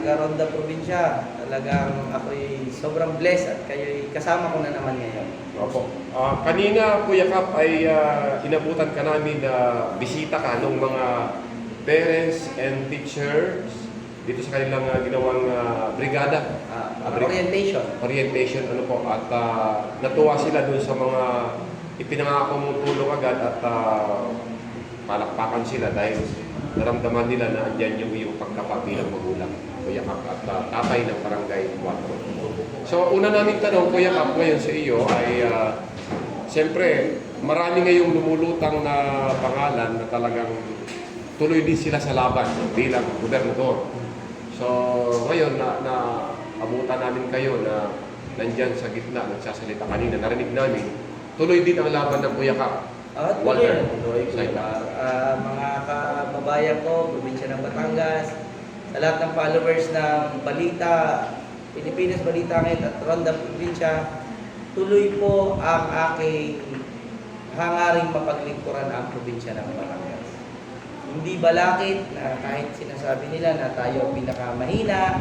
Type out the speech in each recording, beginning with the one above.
taga-Ronda Probinsya. Talagang ako'y sobrang blessed at kayo'y kasama ko na naman ngayon. Opo. Ah, kanina, Kuya Kap, ay ah, inabutan ka namin na bisita ka ng mga parents and teachers dito sa kanilang ah, ginawang ah, brigada. Ah, Ah, orientation. Orientation, ano po, at ah, natuwa sila dun sa mga ipinangako mong tulong agad at ah, palakpakan sila dahil naramdaman nila na andyan yung iyong pagkapa bilang magulang, Kuya Kap, at ah, tatay ng barangay 4. So, una namin tanong, Kuya Kap, ngayon sa iyo ay, uh, siyempre, marami ngayong lumulutang na pangalan na talagang tuloy din sila sa laban bilang gobernador. So, ngayon na, na abutan namin kayo na nandyan sa gitna, nagsasalita kanina, narinig namin, tuloy din ang laban ng Kuya Kap. At Walter. tuloy na tuloy ko Sige. Ah, mga kababayan ko, probinsya ng Batangas, sa lahat ng followers ng Balita, Pilipinas Balita ngayon at Ronda Probinsya, tuloy po ang aking hangaring mapaglingkuran ang probinsya ng Batangas. Hindi balakid na kahit sinasabi nila na tayo ang pinakamahina,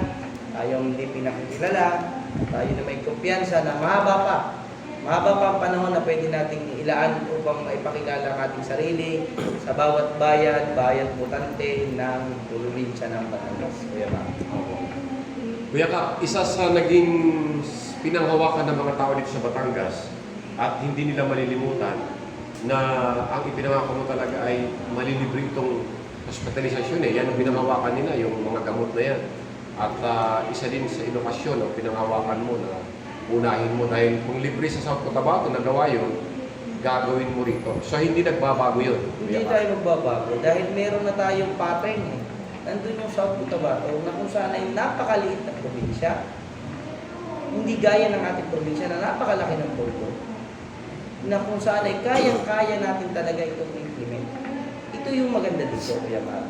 tayo ang hindi pinakikilala, tayo na may kumpiyansa na mahaba pa. Mahaba pa ang panahon na pwede nating ilaan upang maipakilala ang ating sarili sa bawat bayan, bayan putante ng probinsya ng Batangas. Kuya Mac. Kuya Kap, isa sa naging pinanghawakan ng mga tao dito sa Batangas at hindi nila malilimutan na ang ipinangako mo talaga ay malilibre itong hospitalisasyon eh. Yan ang pinanghawakan nila, yung mga gamot na yan. At ah, isa din sa edukasyon ang pinanghawakan mo na unahin mo dahil kung libre sa South Cotabato nagawa yun, gagawin mo rito. So hindi nagbabago yun. Hindi tayo magbabago dahil meron na tayong pattern eh. Nandun yung South Cotabato na kung saan ay napakaliit na probinsya. Hindi gaya ng ating probinsya na napakalaki ng polvo. Na kung saan ay kayang-kaya natin talaga itong implement. Ito yung maganda dito, Kuya Mar.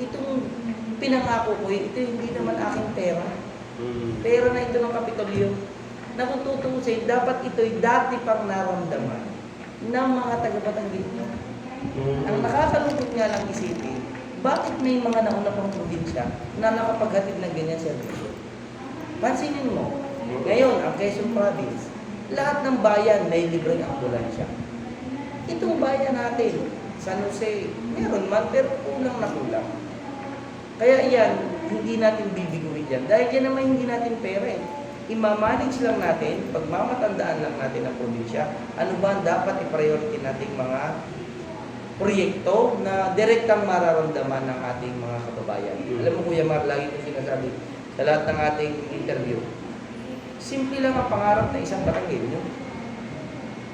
Itong pinangako ko, ito hindi naman aking pera. Pera na ito ng Kapitolyo. Na kung tutuusin, dapat ito'y dati pang naramdaman ng mga taga-Batanggit Mm. ang nakakalungkot nga lang isipin, bakit may mga nauna pang probinsya na nakapaghatid ng ganyan serbisyo? Pansinin mo, ngayon, ang Quezon Province, lahat ng bayan may libreng ambulansya. Itong bayan natin, San Jose, meron man, pero kulang na kulang. Kaya yan, hindi natin bibiguin yan. Dahil yan naman hindi natin pera eh. Imamanage lang natin, pagmamatandaan lang natin ang probinsya, ano ba ang dapat i-priority nating mga proyekto na direktang mararamdaman ng ating mga kababayan. Mm. Alam mo Kuya Mar, lagi ko sinasabi sa lahat ng ating interview, simple lang ang pangarap ng isang Batanggenyo.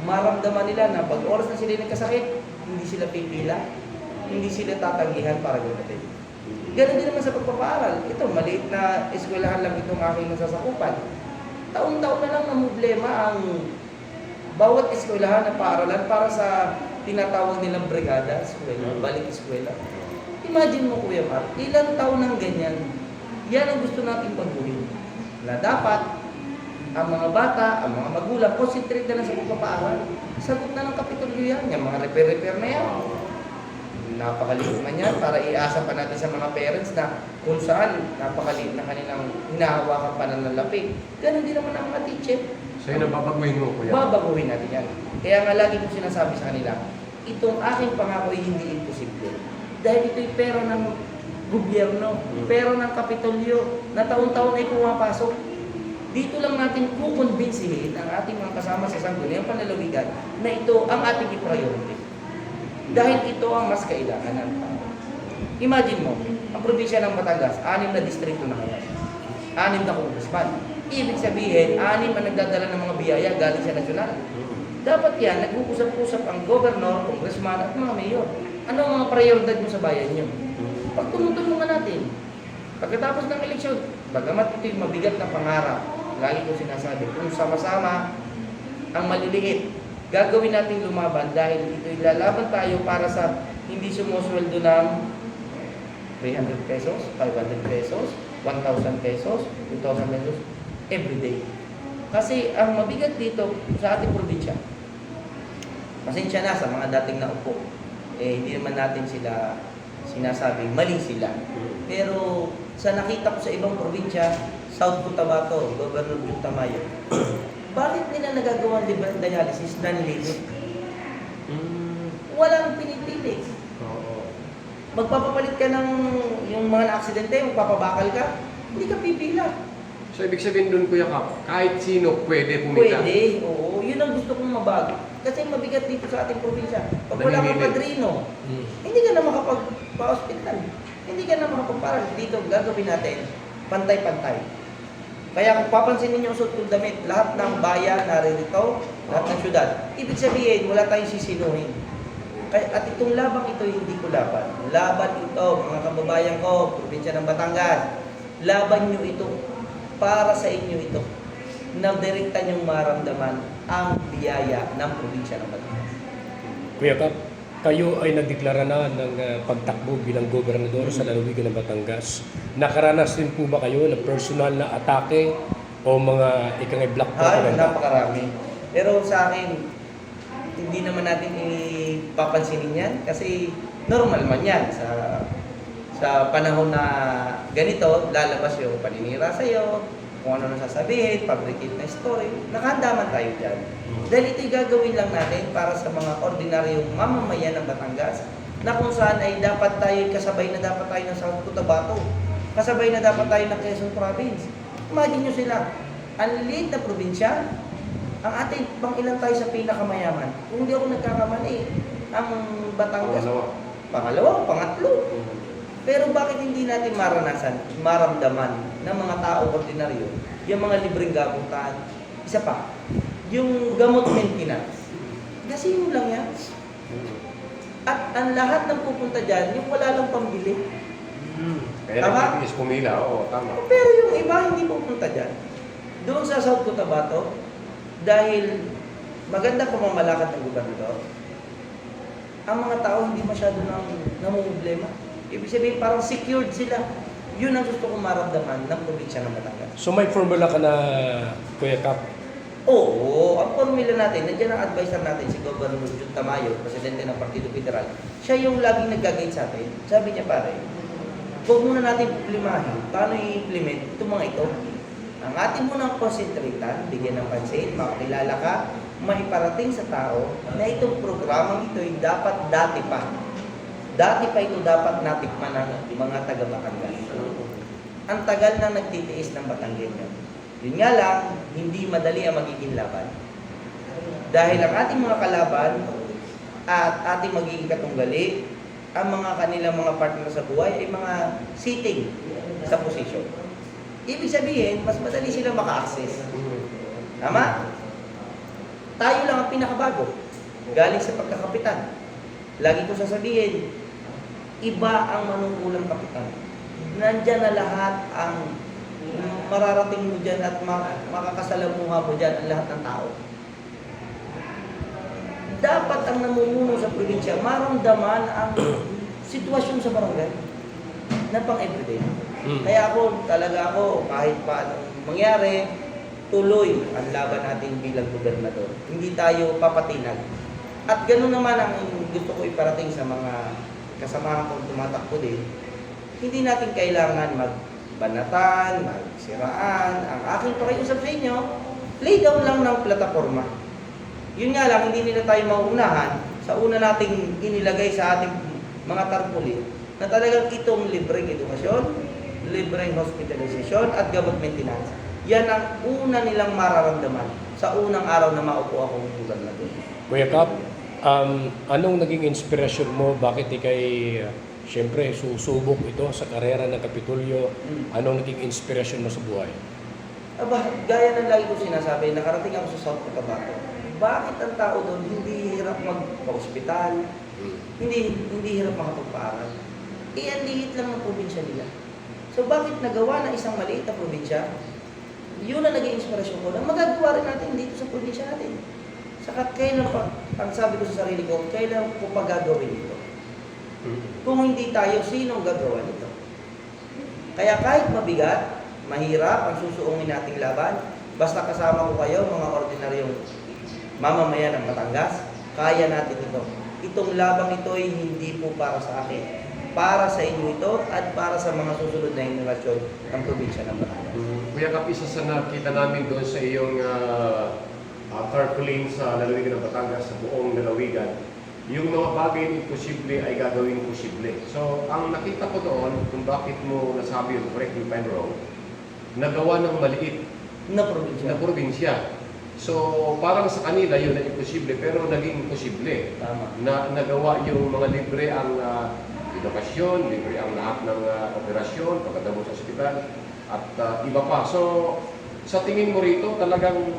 Maramdaman nila na pag oras na sila nagkasakit, hindi sila pipila, hindi sila tatanggihan para gumatin. Ganon din naman sa pagpapaaral. Ito, maliit na eskwelahan lang itong aking nasasakupan. Taon-taon na lang na problema ang bawat eskwelahan na paaralan para sa tinatawag nilang brigada, eskwela, Mm. balik eskwela. Imagine mo Kuya Mark, ilang taon ng ganyan, yan ang gusto nating baguhin. Na dapat, ang mga bata, ang mga magulang, concentrate na lang sa pagpapaaral. Sagot na ng kapitolyo yan, yung mga repair-repair na yan. Napakaliit man yan para iasa pa natin sa mga parents na kung saan napakaliit na kanilang hinahawakan pa ng lalapig. Ganon din naman ang mga teacher. So yun ang babaguhin mo, Kuya. Babaguhin natin yan. Kaya nga lagi kong sinasabi sa kanila, itong aking pangako ay hindi imposible. Dahil ito'y pera ng gobyerno, Mm. pera ng kapitolyo, na taon-taon ay pumapasok. Dito lang natin kukonbinsihin ang ating mga kasama sa sangguniang panlalawigan na ito ang ating i-priority. Dahil ito ang mas kailangan ng tao. Imagine mo, ang probinsya ng Batangas, anim na distrito na ngayon. Anim na congressman. Ibig sabihin, anim ang nagdadala ng mga biyaya galing sa nasyonal. Dapat yan, nag-uusap-usap ang governor, congressman at mga mayor. Ano ang mga prioridad mo sa bayan nyo? Pag tumutulungan natin, pagkatapos ng eleksyon, bagamat ito'y mabigat na pangarap, lagi ko sinasabi, kung sama-sama ang maliliit, gagawin natin lumaban dahil ito'y lalaban tayo para sa hindi sumusweldo ng 300 pesos, 500 pesos, 1,000 pesos, 2,000 pesos, every day. Kasi ang mabigat dito sa ating probinsya, pasensya na sa mga dating naupo, eh hindi naman natin sila sinasabing mali sila. Pero sa nakita ko sa ibang probinsya, South Cotabato, Governor Jun Tamayo, bakit nila nagagawang libre dialysis na nilibre? Mm. Walang pinipili. Oo. Magpapapalit ka ng yung mga na-aksidente, magpapabakal ka, hindi ka pipila. So, ibig sabihin doon, Kuya Kap, kahit sino pwede pumila. Pwede, oo. Yun ang gusto kong mabago. Kasi mabigat dito sa ating probinsya. Pag wala kang Namimili. padrino, Mm. hindi ka na makapag-pa-hospital. Hindi ka na makapagparang. Dito, gagawin natin, pantay-pantay. Kaya kung papansin ninyo suot kong damit, lahat ng bayan naririto, lahat ng syudad. Ibig sabihin, wala tayong sisinuhin. Kaya, at itong labang ito, hindi ko laban. Laban ito, mga kababayan ko, probinsya ng Batangas. Laban nyo ito. Para sa inyo ito. Na direkta nyong maramdaman ang biyaya ng probinsya ng Batangas. Kuya Kap, kayo ay nagdeklara na ng uh, pagtakbo bilang gobernador sa lalawigan ng Batangas. Nakaranas din po ba kayo ng personal na atake o mga ikangay black Ay, propaganda? napakarami. Pero sa akin, hindi naman natin ipapansinin yan kasi normal man yan sa sa panahon na ganito, lalabas yung paninira sa'yo, kung ano nang sasabihin, fabricate na story, nakahanda man tayo dyan. Dahil ito'y gagawin lang natin para sa mga ordinaryong mamamayan ng Batangas na kung saan ay dapat tayo, kasabay na dapat tayo ng South Cotabato, kasabay na dapat tayo ng Quezon Province. Imagine nyo sila, ang liit na probinsya, ang ating pang ilan tayo sa pinakamayaman. Kung hindi ako nagkakamali, ang Batangas, Pangalawa. pangalawa, pangatlo. Pero bakit hindi natin maranasan, maramdaman ng mga tao ordinaryo, yung mga libreng gamutan, isa pa, yung gamot maintenance. Kasi yun lang yan. At ang lahat ng pupunta dyan, yung wala lang pambili. Kaya Tama? is pumila, oo, tama. Pero yung iba hindi pupunta dyan. Doon sa South Cotabato, dahil maganda pamamalakad ng gobernador, ang mga tao hindi masyado nang namumblema. Ibig sabihin parang secured sila. Yun ang gusto kong maramdaman ng probinsya ng Batangas. So may formula ka na, Kuya Kap, Oo, ang formula natin, nandiyan ang advisor natin, si Governor Jun Tamayo, Presidente ng Partido Federal. Siya yung laging nag-guide sa atin. Sabi niya pare, huwag muna natin problemahin paano i-implement itong mga ito. Ang ating munang konsentratan, bigyan ng pansin, makakilala ka, maiparating sa tao na itong programang ito ay dapat dati pa. Dati pa ito dapat natikman ng mga taga Batangas. Ang tagal na nagtitiis ng Batanggenyo. Yun nga lang, hindi madali ang magiging laban. Dahil ang ating mga kalaban at ating magiging katunggali, ang mga kanilang mga partner sa buhay ay mga sitting sa posisyon. Ibig sabihin, mas madali silang maka-access. Tama? Tayo lang ang pinakabago. Galing sa pagkakapitan. Lagi ko sasabihin, iba ang manungkulang kapitan. Nandyan na lahat ang mararating mo dyan at ma- makakasalamuha mo dyan ang lahat ng tao. Dapat ang namumuno sa probinsya maramdaman ang sitwasyon sa barangay na pang everyday. Mm. Kaya ako, talaga ako, kahit pa anong mangyari, tuloy ang laban natin bilang gobernador. Hindi tayo papatinag. At ganoon naman ang gusto ko iparating sa mga kasamahan kong tumatakbo din. Hindi natin kailangan magbanatan, magsiraan. Ang aking pakiusap sa inyo, lay down lang ng plataforma. Yun nga lang, hindi nila tayo mauunahan sa una nating inilagay sa ating mga tarpuli na talagang itong libreng edukasyon, libreng hospitalization at gamot maintenance. Yan ang una nilang mararamdaman sa unang araw na maupo akong gobernador. Kuya Kap, um, anong naging inspirasyon mo? Bakit ikay, uh, siyempre, susubok ito sa karera ng Kapitulyo? Anong naging inspirasyon mo sa buhay? Aba, gaya ng lagi ko sinasabi, nakarating ako sa South Cotabato. Bakit ang tao doon hindi hirap magpa-hospital, hindi hindi hirap makapagpaaral? Eh, ang liit lang ng probinsya nila. So, bakit nagawa na isang maliit na probinsya? Yun ang naging inspirasyon ko na magagawa rin natin dito sa probinsya natin. Saka kailan pa, ang sabi ko sa sarili ko, kailan ko pa gagawin ito? Kung hindi tayo, sino ang gagawa nito? Kaya kahit mabigat, mahirap ang susuungin nating laban, basta kasama ko kayo, mga ordinaryong mamamayan ng Batangas, kaya natin ito. Itong labang ito ay hindi po para sa akin. para sa inyo ito at para sa mga susunod na henerasyon ng probinsya ng Batangas. Kuya Kap, isa sa nakita namin doon sa iyong uh, uh, tarpaulin sa lalawigan ng Batangas, sa buong lalawigan, yung mga bagay na imposible ay gagawin posible. So, ang nakita ko doon, kung bakit mo nasabi yung correct me if I'm wrong, nagawa ng maliit Na probinsya. na probinsya. So, parang sa kanila yun ay imposible, pero naging posible. Tama. Na nagawa yung mga libre ang ah, edukasyon, libre ang lahat ng ah, operasyon, pagkatapos sa ospital, at ah, iba pa. So, sa tingin mo rito, talagang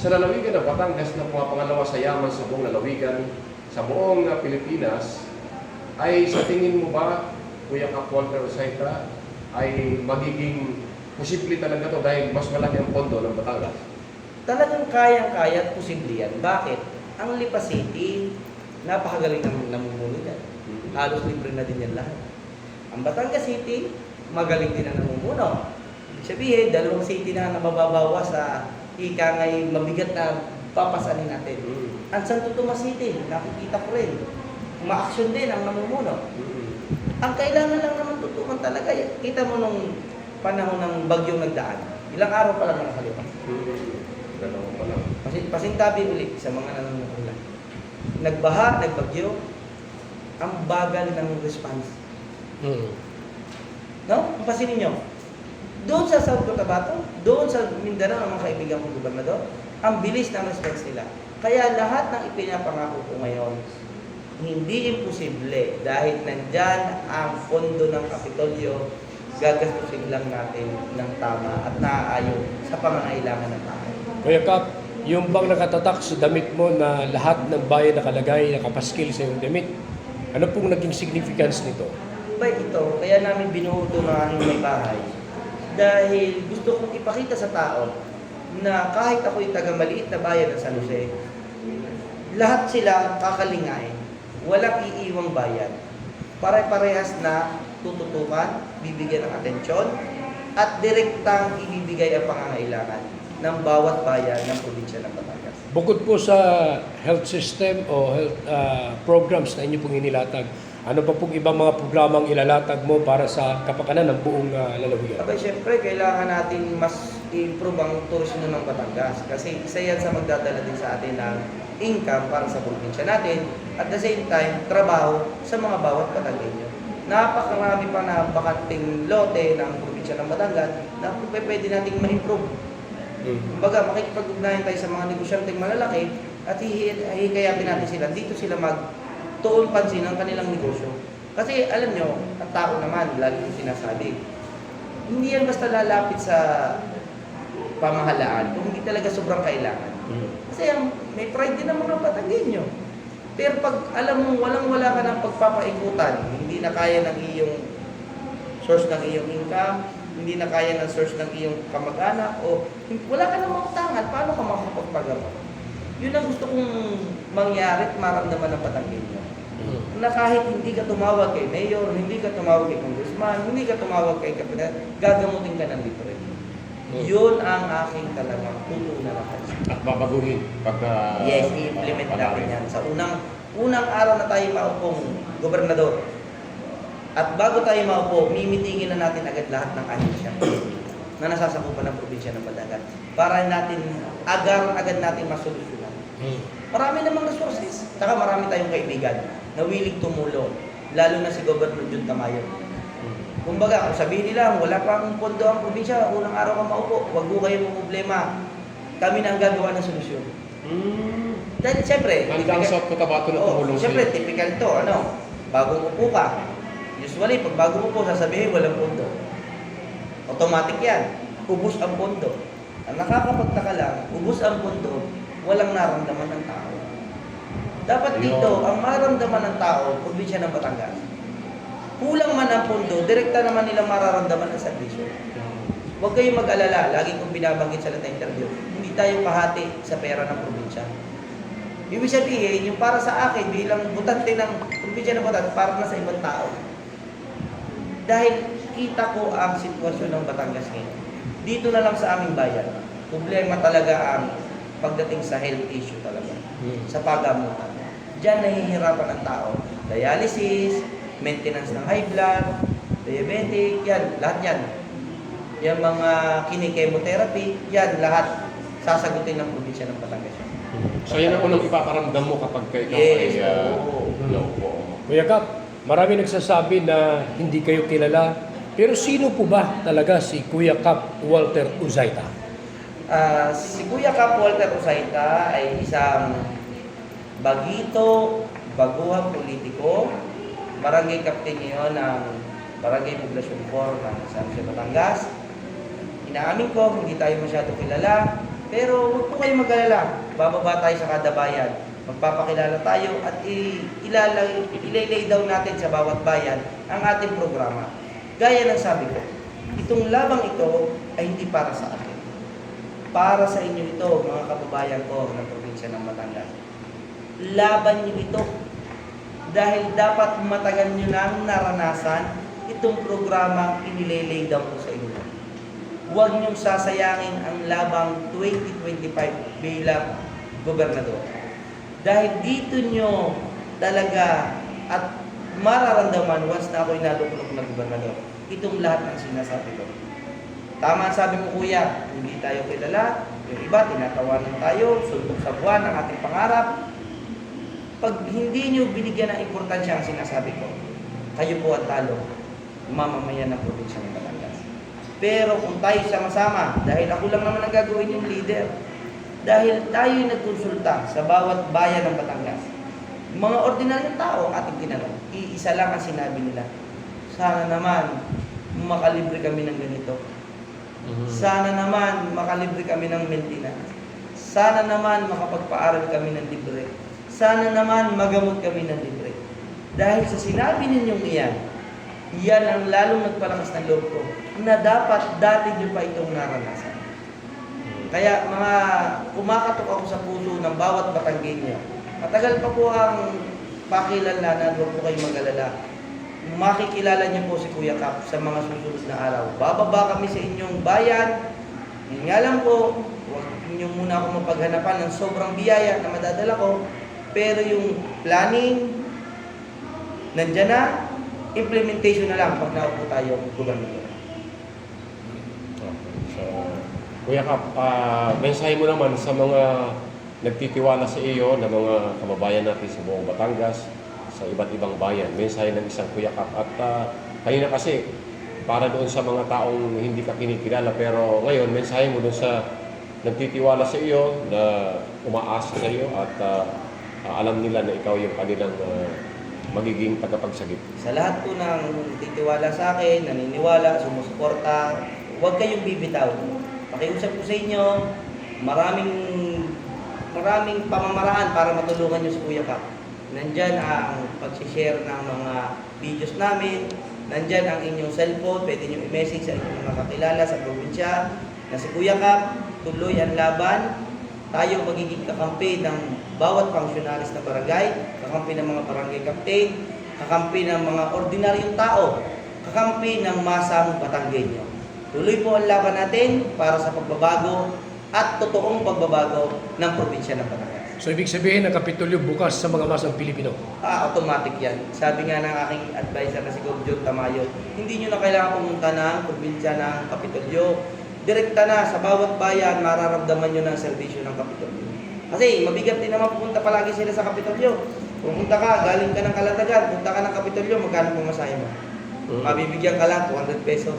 sa lalawigan ng Batangas na pumapangalawa sa yaman sa buong lalawigan, sa buong ah, Pilipinas, ay sa tingin mo ba, Kuya Kap Walter Osaita, ay magiging posible talaga to dahil mas malaki ang pondo ng Batangas? Talagang kayang-kaya at posible yan. Bakit? Ang Lipa City, napakagaling ng namumuno dyan. Halos libre na din yan lahat. Ang Batangas City, magaling din ang namumuno. Ibig sabihin, dalawang city na nababawa sa ika ngay mabigat na papasanin natin. Mm. Ang Santo Tomas City, nakikita ko rin. Ma-action din ang namumuno. Ang kailangan lang naman tutukan talaga, kita mo nung panahon ng bagyong nagdaan, ilang araw pa lang. Dalawa pa lang. Kasi pasintabi ulit sa mga nanonood. Nagbaha, nagbagyo, ang bagal ng response. Mm. No? Kung pasinin nyo, doon sa South Cotabato, doon sa Mindanao mga kaibigan kong gobernador, ang bilis ng response nila. Kaya lahat ng ipinapangako ko ngayon, hindi imposible dahil nandyan ang pondo ng Kapitolyo, gagastusin lang natin ng tama at naaayon sa pangangailangan ng tao. Kuya Kap, yung bang nakatatak sa damit mo na lahat ng bayan nakalagay, nakapaskil sa iyong damit, ano pong naging significance nito? Ba ito, kaya namin binuo ito ng aming may bahay. Dahil gusto kong ipakita sa tao na kahit ako'y taga maliit na bayan ng San Jose, lahat sila kakalingain. Walang iiwang bayan. Pare-parehas na tututukan, bibigyan ng atensyon, at direktang ibibigay ang pangangailangan ng bawat bayan ng probinsya ng Batangas. Bukod po sa health system o health ah, programs na inyo pong inilatag, ano pa pong ibang mga programang ilalatag mo para sa kapakanan ng buong ah, lalawigan? Abay, syempre, kailangan natin mas improve ang turismo ng Batangas kasi isa yan sa magdadala din sa atin ng income para sa probinsya natin at the same time, trabaho sa mga bawat Batangueño. Napakarami pa na bakanting lote ng probinsya ng Batangas na pwede nating ma-improve. Kumbaga, makikipag-ugnayan tayo sa mga negosyanteng malalaki at hihi- hihikayatin natin sila. Dito sila magtuon pansin ng kanilang negosyo. Kasi alam nyo, ang tao naman, lagi ko sinasabi, hindi yan basta lalapit sa pamahalaan kung hindi talaga sobrang kailangan. Kasi ang, may pride din ang mga Batanggenyo. Pero pag alam mo walang-wala ka ng pagpapaikutan, hindi na kaya ng iyong source ng iyong income, hindi na kaya ng source ng iyong kamag-anak, o wala ka ng mautangan, paano ka makakapagpagamot? Yun ang gusto kong mangyari at maramdaman ng Batanggenyo. Na kahit hindi ka tumawag kay mayor, hindi ka tumawag kay congressman, hindi ka tumawag kay kapitan, gagamutin ka ng libre. Yun ang aking talagang tutunan na pansin. At babaguhin pagka... Yes, i-implement natin yan. Sa unang unang araw na tayo maupong gobernador. At bago tayo maupo, mimitingin na natin agad lahat ng ahensya na nasasakupan ng probinsya ng Batangas para natin agar agad natin masolusyonan. Marami namang resources. Saka marami tayong kaibigan na willing tumulong. Lalo na si Governor Jun Tamayo. Kumbaga, kung sabihin nila, wala pa akong pondo ang probinsya, unang araw ka maupo, wag mo kayong problema. Kami na ang gagawa ng solusyon. Mm. Dahil siyempre, Hanggang typical- sa Cotabato na tumulong siyempre, sa'yo. typical to, ano, bagong upo ka. Usually, pag bagong upo, sasabihin, walang pondo. Automatic yan. Ubus ang pondo. Ang nakakapagtaka lang, ubus ang pondo, walang naramdaman ng tao. Dapat dito, ang maramdaman ng tao, probinsya ng Batangas, kulang man ang pondo, direkta naman nila mararamdaman ang serbisyo. Huwag kayong mag-alala, lagi kong binabanggit sa lahat ng interview, hindi tayo kahati sa pera ng probinsya. Ibig sabihin, yung para sa akin bilang butante ng probinsya ng Batangas, para na sa ibang tao. Dahil kita ko ang sitwasyon ng Batangas ngayon. Dito na lang sa aming bayan, problema talaga ang pagdating sa health issue talaga, sa pagamutan. Diyan nahihirapan ang tao. Dialysis, maintenance ng high blood, diabetic, yan, lahat yan. Yan mga kini-chemotherapy, yan lahat sasagutin ng probinsya ng Batangas. So yan ang unang ipaparamdam mo kapag ka ikaw Yes, ay uh, oo. naupo. Kuya Kap, marami nagsasabi na hindi kayo kilala. Pero sino po ba talaga si Kuya Kap Walter Uzaita? Ah, si Kuya Cap Walter Usaita ay isang bagito, baguhang politiko, barangay ngayon ng Barangay Poblasyon 4 ng San Jose, Batangas. Inaamin ko, hindi tayo masyado kilala, pero huwag po kayong mag-alala. Bababa tayo sa kada bayan. Magpapakilala tayo at ilalay, ilay down natin sa bawat bayan ang ating programa. Gaya ng sabi ko, itong labang ito ay hindi para sa akin. Para sa inyo ito, mga kababayan ko ng probinsya ng Batangas. Laban niyo ito. Dahil dapat matagal nyo nang naranasan itong programang inilelay down ko sa inyo. Huwag niyong sasayangin ang labang 2025 bilang gobernador. Dahil dito nyo talaga at mararamdaman once na ako'y naluklok na gobernador, itong lahat ng sinasabi ko. Tama ang sabi mo kuya, hindi tayo kilala, yung iba tinatawanan tayo, suntok sa buwan ang ating pangarap. Pag hindi nyo binigyan ng importansya ang sinasabi ko, kayo po ang talo, mamamayan ng probinsya ng Batangas. Pero kung tayo sama-sama, dahil ako lang naman ang gagawin yung leader, dahil tayo nagkonsulta sa bawat bayan ng Batangas, mga ordinaryong tao ang ating tinanong, iisa lang ang sinabi nila, sana naman makalibre kami ng ganito. Sana naman makalibre kami ng maintenance. Sana naman makapagpaaral kami ng libre. Sana naman magamot kami ng libre. Dahil sa sinabi ninyong iyan, yan ang lalong nagpalakas ng loob ko na dapat dati nyo pa itong naranasan. Kaya mga kumakatok ako sa puso ng bawat Batanggenyo. Matagal pa po ang pakilalanan, huwag po kayong mag-alala. Makikilala niyo po si Kuya Kap sa mga susunod na araw. Bababa kami sa inyong bayan. Yun nga lang po, huwag niyo muna ako mapaghanapan ng sobrang biyaya na madadala ko. Pero yung planning, nandyan na, implementation na lang pag naupo tayo gobernador. So, Kuya Kap, ah, mensahe mo naman sa mga nagtitiwala sa iyo na mga kababayan natin sa buong Batangas, sa iba't ibang bayan. Mensahe ng isang Kuya Kap. At ah, kayo na kasi, para doon sa mga taong hindi ka kinikilala, pero ngayon, mensahe mo doon sa nagtitiwala sa iyo, na umaasa sa iyo, at ah, ah, alam nila na ikaw yung kanilang ah, magiging tagapagsagip. Sa lahat po ng titiwala sa akin, naniniwala, sumusuporta, huwag kayong bibitaw. Pakiusap ko sa inyo, maraming maraming pamamaraan para matulungan nyo si Kuya Kap. Nandyan ang pag-share ng mga videos namin, nandyan ang inyong cellphone, pwede nyo i-message sa inyong mga kakilala sa probinsya na si Kuya Kap, tuloy ang laban, tayo magiging kakampi ng bawat pangsyonalist na barangay, kakampi ng mga barangay captain, kakampi ng mga ordinaryong tao, kakampi ng masang Batanggenyo. Tuloy po ang laban natin para sa pagbabago at totoong pagbabago ng probinsya ng Batangas. So ibig sabihin ng Kapitolyo bukas sa mga masang Pilipino. Ah, automatic yan. Sabi nga ng aking advisor na si Gov. John Tamayo, hindi nyo na kailangan pumunta ng probinsya ng Kapitolyo. Direkta na sa bawat bayan, mararamdaman nyo ng serbisyo ng Kapitolyo. Kasi mabigat din naman pupunta palagi sila sa Kapitolyo. Pumunta ka, galing ka ng Kalatagan, punta ka ng Kapitolyo, magkano pumasahe mo? Mabibigyan ka lang, 200 pesos.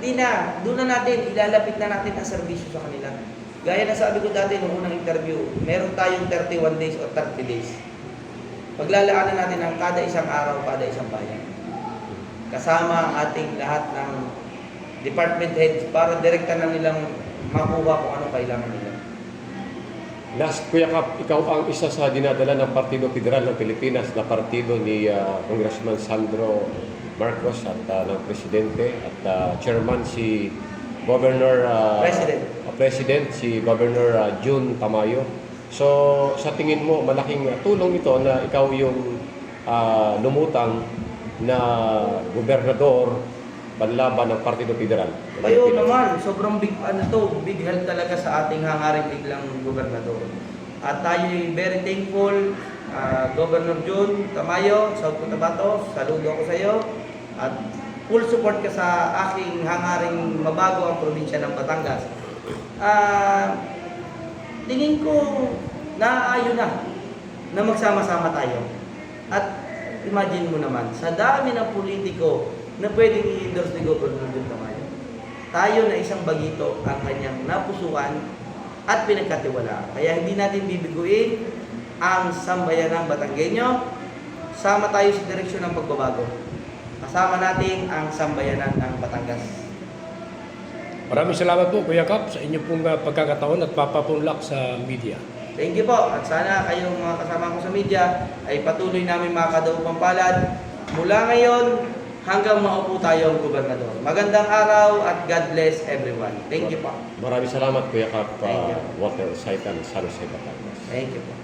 Hindi na, doon na natin, ilalapit na natin ang serbisyo sa kanila. Gaya na sabi ko dati nung unang interview, meron tayong 31 days or 30 days. Paglalaanan natin ang kada isang araw, kada isang bayan. Kasama ang ating lahat ng department heads para direkta na nilang makuha kung ano kailangan nila. Last, Kuya Kap, ikaw ang isa sa dinadala ng Partido Federal ng Pilipinas na partido ni ah, Congressman Sandro Marcos at ah, ng Presidente at ah, Chairman si Governor ah, President. ah, President si Governor ah, June Tamayo. So sa tingin mo malaking tulong ito na ikaw yung ah, lumutang na gobernador panlaban ng Partido Federal. Kayo naman, sobrang big ano to, big help talaga sa ating hangaring biglang gobernador. At tayo very thankful Ah, Governor June Tamayo, South Cotabato, saludo ako sa iyo at full support ka sa aking hangaring mabago ang probinsya ng Batangas. Ah, tingin ko naaayon na na magsama-sama tayo. At imagine mo naman, sa dami ng politiko na pwedeng i-endorse ni Governor Jun Tamayo, tayo na isang bagito ang kanyang napusuan at pinagkatiwala. Kaya hindi natin bibiguin ang sambayanang Batanggenyo. Sama tayo sa direksyon ng pagbabago. Kasama natin ang sambayanan ng Batangas. Maraming salamat po Kuya Kap sa inyong pong uh, pagkakataon at papapunlak sa media. Thank you po. At sana kayong mga kasama ko sa media ay patuloy namin makakadaw pampalad mula ngayon hanggang maupo tayo ang gobernador. Magandang araw at God bless everyone. Thank you po. Maraming salamat Kuya Kap, uh, Walter Saitan, San Jose Batangas. Thank you po.